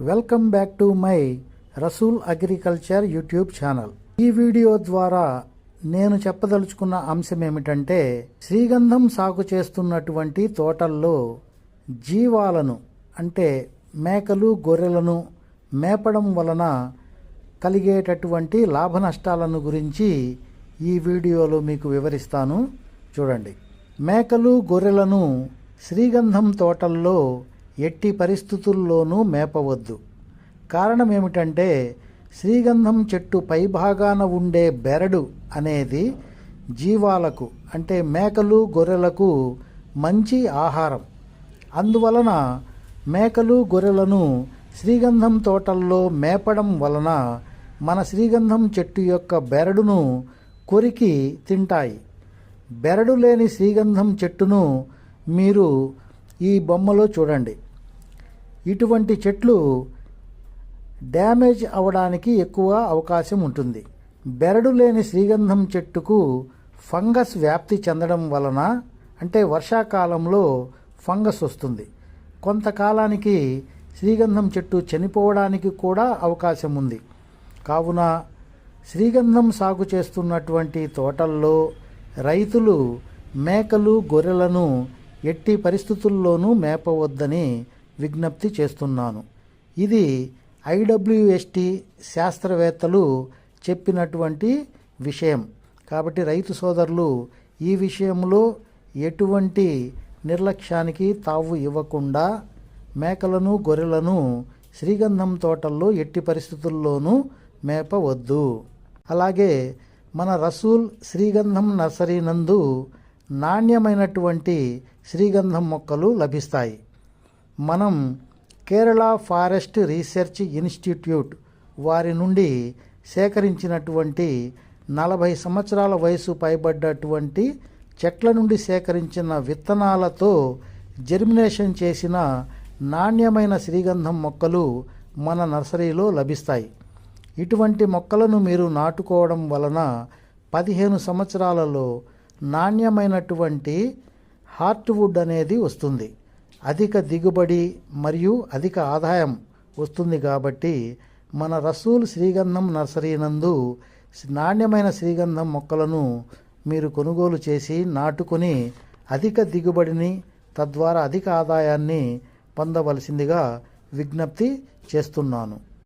Welcome back to my Rasool agriculture YouTube channel. ఈ video ద్వారా నేను చెప్పదలుచుకున్న అంశం ఏమిటంటే శ్రీగంధం సాగు చేస్తున్నటువంటి తోటల్లో జీవాలను అంటే మేకలు గొర్రెలను మేపడం వలన కలిగేటటువంటి లాభ నష్టాలను గురించి ఈ వీడియోలో మీకు వివరిస్తాను. చూడండి. మేకలు గొర్రెలను శ్రీగంధం తోటల్లో ఎట్టి పరిస్థితుల్లోనూ మేపవద్దు. కారణం ఏమిటంటే శ్రీగంధం చెట్టు పైభాగాన ఉండే బెరడు అనేది జీవాలకు అంటే మేకలు గొర్రెలకు మంచి ఆహారం. అందువలన మేకలు గొర్రెలను శ్రీగంధం తోటల్లో మేపడం వలన మన శ్రీగంధం చెట్టు యొక్క బెరడును కొరికి తింటాయి. బెరడు లేని శ్రీగంధం చెట్టును మీరు ఈ బొమ్మలో చూడండి. ఇటువంటి చెట్లు డ్యామేజ్ అవడానికి ఎక్కువ అవకాశం ఉంటుంది. బెరడు లేని శ్రీగంధం చెట్టుకు ఫంగస్ వ్యాప్తి చెందడం వలన అంటే వర్షాకాలంలో ఫంగస్ వస్తుంది. కొంతకాలానికి శ్రీగంధం చెట్టు చనిపోవడానికి కూడా అవకాశం ఉంది. కావున శ్రీగంధం సాగు చేస్తున్నటువంటి తోటల్లో రైతులు మేకలు గొర్రెలను ఎట్టి పరిస్థితుల్లోనూ మేపవద్దని విజ్ఞప్తి చేస్తున్నాను. ఇది ఐడబ్ల్యూఎస్టి శాస్త్రవేత్తలు చెప్పినటువంటి విషయం. కాబట్టి రైతు సోదరులు ఈ విషయంలో ఎటువంటి నిర్లక్ష్యానికి తావు ఇవ్వకుండా మేకలను గొర్రెలను శ్రీగంధం తోటల్లో ఎట్టి పరిస్థితుల్లోనూ మేపవద్దు. అలాగే మన రసూల్ శ్రీగంధం నర్సరీ నందు నాణ్యమైనటువంటి శ్రీగంధం మొక్కలు లభిస్తాయి. మనం కేరళ ఫారెస్ట్ రీసెర్చ్ ఇన్స్టిట్యూట్ వారి నుండి సేకరించినటువంటి నలభై సంవత్సరాల వయసు పైబడ్డటువంటి చెట్ల నుండి సేకరించిన విత్తనాలతో జెర్మినేషన్ చేసిన నాణ్యమైన శ్రీగంధం మొక్కలు మన నర్సరీలో లభిస్తాయి. ఇటువంటి మొక్కలను మీరు నాటుకోవడం వలన పదిహేను సంవత్సరాలలో నాణ్యమైనటువంటి హార్ట్వుడ్ అనేది వస్తుంది. అధిక దిగుబడి మరియు అధిక ఆదాయం వస్తుంది కాబట్టి మన రసూల్ శ్రీగంధం నర్సరీ నందు నాణ్యమైన శ్రీగంధం మొక్కలను మీరు కొనుగోలు చేసి నాటుకొని అధిక దిగుబడిని తద్వారా అధిక ఆదాయాన్ని పొందవలసిందిగా విజ్ఞప్తి చేస్తున్నాను.